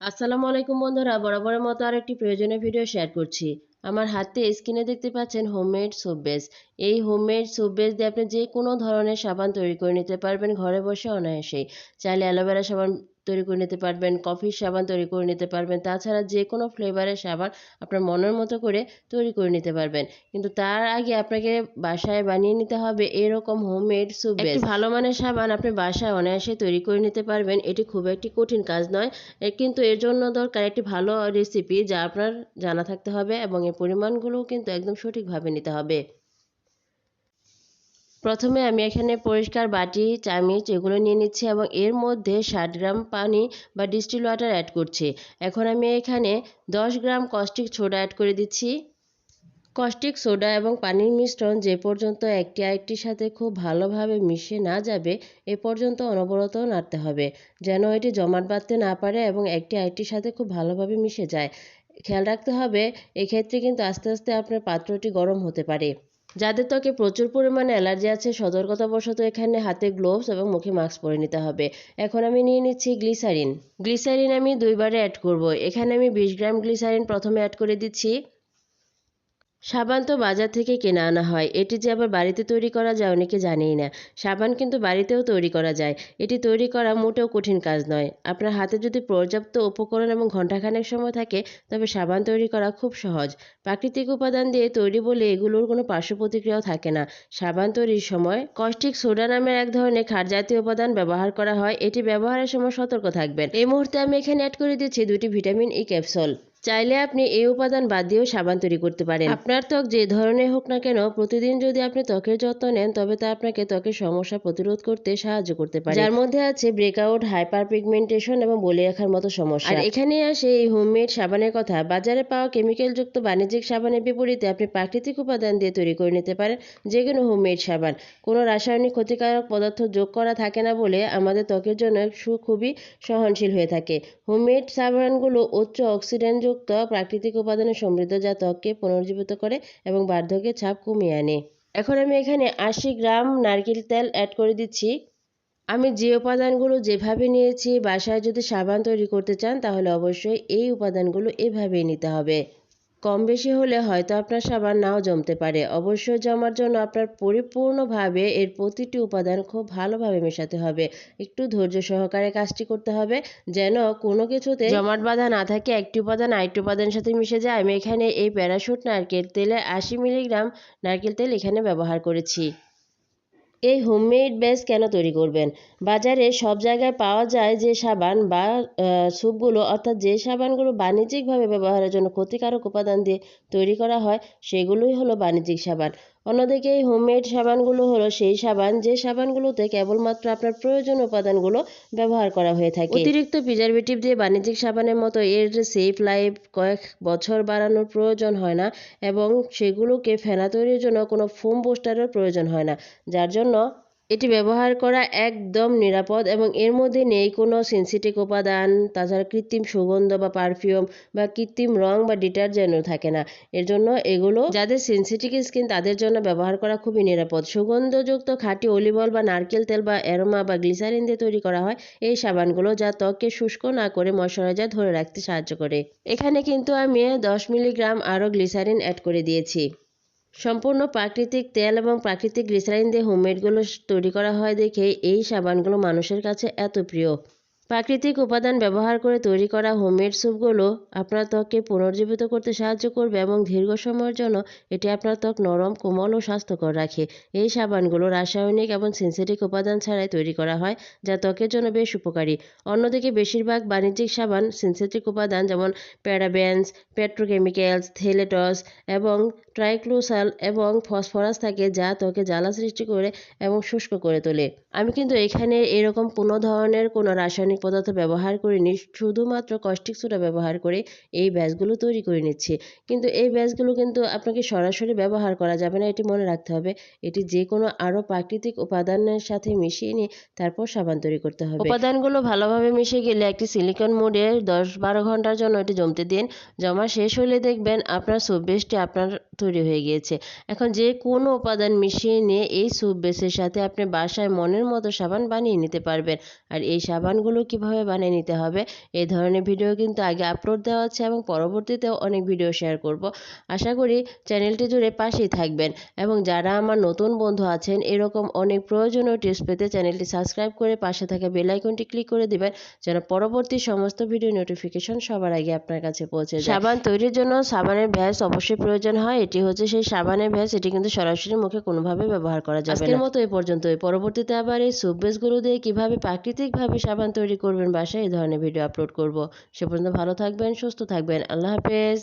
আসসালামু আলাইকুম বন্ধুরা, বরাবরের মতো আরেকটি প্রয়োজনীয় ভিডিও শেয়ার করছি। আমার হাতে স্ক্রিনে দেখতে পাচ্ছেন হোমমেড সোপ বেস এই হোমমেড সোপ বেস দিয়ে আপনি যে কোনো ধরনের সাবান তৈরি করে নিতে পারবেন ঘরে বসে অনায়াসেই। চাইলে অ্যালোভেরা সাবান তৈরি করে নিতে পারবেন কফির সাবান তৈরি করে নিতে পারবেন তাছাড়া যে কোনো ফ্লেভারের সাবান আপনার মনের মতো করে তৈরি করে নিতে পারবেন। কিন্তু তার আগে আপনাকে বাসায় বানিয়ে নিতে হবে এরকম হোমমেড সুপ বেস ভালো মানের সাবান আপনি বাসায় অনায়াসে তৈরি করে নিতে পারবেন এটি খুব একটি কঠিন কাজ নয়। কিন্তু এর জন্য দরকার একটি ভালো রেসিপি যা আপনার জানা থাকতে হবে এবং এর পরিমাণগুলোও কিন্তু একদম সঠিকভাবে নিতে হবে। প্রথমে আমি এখানে পরিষ্কার বাটি, চামিচ এগুলো নিয়ে নিচ্ছি এবং এর মধ্যে ষাট গ্রাম পানি বা ডিস্টিল ওয়াটার অ্যাড করছি। এখন আমি এখানে দশ গ্রাম কস্টিক সোডা অ্যাড করে দিচ্ছি। কস্টিক সোডা এবং পানির মিশ্রণ যে পর্যন্ত একটি আরেকটির সাথে খুব ভালোভাবে মিশে না যাবে, এ পর্যন্ত অনবরত নাড়তে হবে, যেন এটি জমাট বাঁধতে না পারে এবং একটি আরেকটির সাথে খুব ভালোভাবে মিশে যায়। খেয়াল রাখতে হবে, এক্ষেত্রে কিন্তু আস্তে আস্তে আপনার পাত্রটি গরম হতে পারে। যাদের ত্বকে প্রচুর পরিমাণে অ্যালার্জি আছে, সতর্কতাবশত এখানে হাতে গ্লোভস এবং মুখে মাস্ক পরে নিতে হবে। এখন আমি নিয়ে নিচ্ছি গ্লিসারিন গ্লিসারিন আমি দুইবারে অ্যাড করব। এখানে আমি বিশ গ্রাম গ্লিসারিন প্রথমে অ্যাড করে দিচ্ছি। সাবান তো বাজার থেকে কেনা আনা হয়। এটি যে আবার বাড়িতে তৈরি করা যায় অনেকে জানেই না। সাবান কিন্তু বাড়িতেও তৈরি করা যায়। এটি তৈরি করা মোটেও কঠিন কাজ নয়। আপনার হাতে যদি পর্যাপ্ত উপকরণ এবং ঘণ্টাখানেক সময় থাকে, তবে সাবান তৈরি করা খুব সহজ। প্রাকৃতিক উপাদান দিয়ে তৈরি বলে এগুলোর কোনো পার্শ্ব প্রতিক্রিয়াও থাকে না। সাবান তৈরির সময় কস্টিক সোডা নামের এক ধরনের ক্ষার জাতীয় উপাদান ব্যবহার করা হয়। এটি ব্যবহারের সময় সতর্ক থাকবেন। এই মুহূর্তে আমি এখানে অ্যাড করে দিচ্ছি দুটি ভিটামিন ই ক্যাপসুল চাইলে আপনি এই উপাদান বাদ দিয়েও সাবান তৈরি করতে পারেন। আপনার ত্বক যে ধরনের হোক না কেন প্রতিদিন যদি আপনি ত্বকের যত্ন নেন তবে তা আপনাকে ত্বকের সমস্যা প্রতিরোধ করতে সাহায্য করতে পারে। যার মধ্যে আছে ব্রেকআউট হাইপার পিগমেন্টেশন এবং বলে রাখার মতো সমস্যা। আর এখানে আসে এই হোমমেড সাবানের কথা। বাজারে পাওয়া কেমিক্যাল যুক্ত বাণিজ্যিক সাবানের বিপরীতে আপনি প্রাকৃতিক উপাদান দিয়ে তৈরি করে নিতে পারেন যে কোনো হোমমেড সাবান। কোনো রাসায়নিক ক্ষতিকারক পদার্থ যোগ করা থাকে না বলে আমাদের ত্বকের জন্য খুবই সহনশীল হয়ে থাকে। হোমমেড সাবানগুলো উচ্চ অক্সিডেন্ট যুক্ত প্রাকৃতিক উপাদানে সমৃদ্ধ যা ত্বককে পুনর্জীবিত করে এবং বার্ধক্যের ছাপ কমিয়ে আনে। এখন আমি এখানে আশি গ্রাম নারকেল তেল অ্যাড করে দিচ্ছি। আমি যে উপাদানগুলো যেভাবে নিয়েছি, বাসায় যদি সাবান তৈরি করতে চান, তাহলে অবশ্যই এই উপাদানগুলো এভাবেই নিতে হবে। কম বেশি হলে হয়তো আপনার সাবান নাও জমতে পারে। অবশ্যই জমার জন্য আপনার পরিপূর্ণভাবে এর প্রতিটি উপাদান খুব ভালোভাবে মেশাতে হবে। একটু ধৈর্য সহকারে কাজটি করতে হবে, যেন কোনো কিছুতে জমাট বাঁধা না থাকে, একটি উপাদান আরেকটি উপাদানের সাথে মিশে যায়। আমি এখানে এই প্যারাশুট নারকেল তেলে আশি মিলিগ্রাম নারকেল তেল এখানে ব্যবহার করেছি। এই হোমমেড বেস কেন তৈরি করবেন? বাজারে সব জায়গায় পাওয়া যায় যে সাবান বা স্যুপগুলো, অর্থাৎ যে সাবানগুলো বাণিজ্যিকভাবে ব্যবহারের জন্য ক্ষতিকারক উপাদান দিয়ে তৈরি করা হয়, সেগুলোই হলো বাণিজ্যিক সাবান। অন্যদিকে এই হোমমেড সাবানগুলো হলো সেই সাবান, যে সাবানগুলোতে কেবলমাত্র আপনার প্রয়োজন উপাদানগুলো ব্যবহার করা হয়ে থাকে। অতিরিক্ত প্রিজারভেটিভ দিয়ে বাণিজ্যিক সাবানের মতো এর সেফ লাইফ কয়েক বছর বাড়ানোর প্রয়োজন হয় না এবং সেগুলোকে ফেনা তৈরির জন্য কোনো ফোম পোস্টারের প্রয়োজন হয় না। যার জন্য এটি ব্যবহার করা একদম নিরাপদ এবং এর মধ্যে নেই কোনো সিনথেটিক উপাদান, তাছাড়া কৃত্রিম সুগন্ধ বা পারফিউম বা কৃত্রিম রং বা ডিটারজেন্টও থাকে না। এর জন্য এগুলো যাদের সেন্সিটিভ স্কিন তাদের জন্য ব্যবহার করা খুবই নিরাপদ। সুগন্ধযুক্ত খাঁটি অলিভ অয়েল বা নারকেল তেল বা অ্যারোমা বা গ্লিসারিন দিয়ে তৈরি করা হয়। এই সাবানগুলো যা ত্বককে শুষ্ক না করে ময়শ্চারাইজার ধরে রাখতে সাহায্য করে। এখানে কিন্তু আমি দশ মিলিগ্রাম আরও গ্লিসারিন অ্যাড করে দিয়েছি। সম্পূর্ণ প্রাকৃতিক তেল এবং প্রাকৃতিক গ্লিসারিন দিয়ে হোমমেডগুলো তৈরি করা হয় দেখে এই সাবানগুলো মানুষের কাছে এত প্রিয়। প্রাকৃতিক উপাদান ব্যবহার করে তৈরি করা হোমমেড স্যুপগুলো আপনার ত্বককে পুনর্জীবিত করতে সাহায্য করবে এবং দীর্ঘ সময়ের জন্য এটি আপনার ত্বক নরম, কোমল ও স্বাস্থ্যকর রাখে। এই সাবানগুলো রাসায়নিক এবং সিনথেটিক উপাদান ছাড়াই তৈরি করা হয়, যা ত্বকের জন্য বেশ উপকারী। অন্যদিকে বেশিরভাগ বাণিজ্যিক সাবান সিনথেটিক উপাদান যেমন প্যারাবেন্স, পেট্রোকেমিক্যালস, থেলেটস এবং ট্রাইক্লোসাল এবং ফসফরাস থাকে যা ত্বকে জ্বালা সৃষ্টি করে এবং শুষ্ক করে তোলে। আমি কিন্তু এখানে এরকম কোনো ধরনের কোনো রাসায়নিক পদার্থ ব্যবহার করিনি, শুধুমাত্র কস্টিক সোডা ব্যবহার করে এই ব্যাসগুলো তৈরি করে নিচ্ছি। কিন্তু এই ব্যাসগুলো কিন্তু আপনাকে সরাসরি ব্যবহার করা যাবে না, এটি মনে রাখতে হবে। এটি যে কোনো আরও প্রাকৃতিক উপাদানের সাথে মিশিয়ে নিয়ে তারপর সাবান তৈরি করতে হবে। উপাদানগুলো ভালোভাবে মিশে গেলে একটি সিলিকন মোডে দশ বারো ঘণ্টার জন্য এটি জমতে দিন। জমা শেষ হলে দেখবেন আপনার সোপ বেসটি আপনার তৈরি হয়ে গিয়েছে। এখন যে কোনো উপাদান মিশিয়ে নিয়ে এই স্যুপ বেসের সাথে আপনি বাসায় মনের মতো সাবান বানিয়ে নিতে পারবেন। আর এই সাবানগুলো কীভাবে বানিয়ে নিতে হবে, এই ধরনের ভিডিও কিন্তু আগে আপলোড দেওয়া আছে এবং পরবর্তীতেও অনেক ভিডিও শেয়ার করব। আশা করি চ্যানেলটি জুড়ে পাশেই থাকবেন এবং যারা আমার নতুন বন্ধু আছেন, এরকম অনেক প্রয়োজনীয় টিপস পেতে চ্যানেলটি সাবস্ক্রাইব করে পাশে থাকা বেল আইকনটি ক্লিক করে দিবেন, যেন পরবর্তী সমস্ত ভিডিও নোটিফিকেশন সবার আগে আপনার কাছে পৌঁছে যায়। সাবান তৈরির জন্য সাবানের ভ্যাস অবশ্যই প্রয়োজন হয় এটি হচ্ছে সেই সাবানের ভ্যাস এটি কিন্তু সরাসরি মুখে কোনোভাবে ব্যবহার করা যাবে আজকের মতো এই পর্যন্ত পরবর্তীতে আবার এই সুপ বেসগুলো দিয়ে কীভাবে প্রাকৃতিকভাবে সাবান তৈরি করবেন বাসায় এই ধরনের ভিডিও আপলোড করব। সে পর্যন্ত ভালো থাকবেন সুস্থ থাকবেন। আল্লাহ হাফেজ।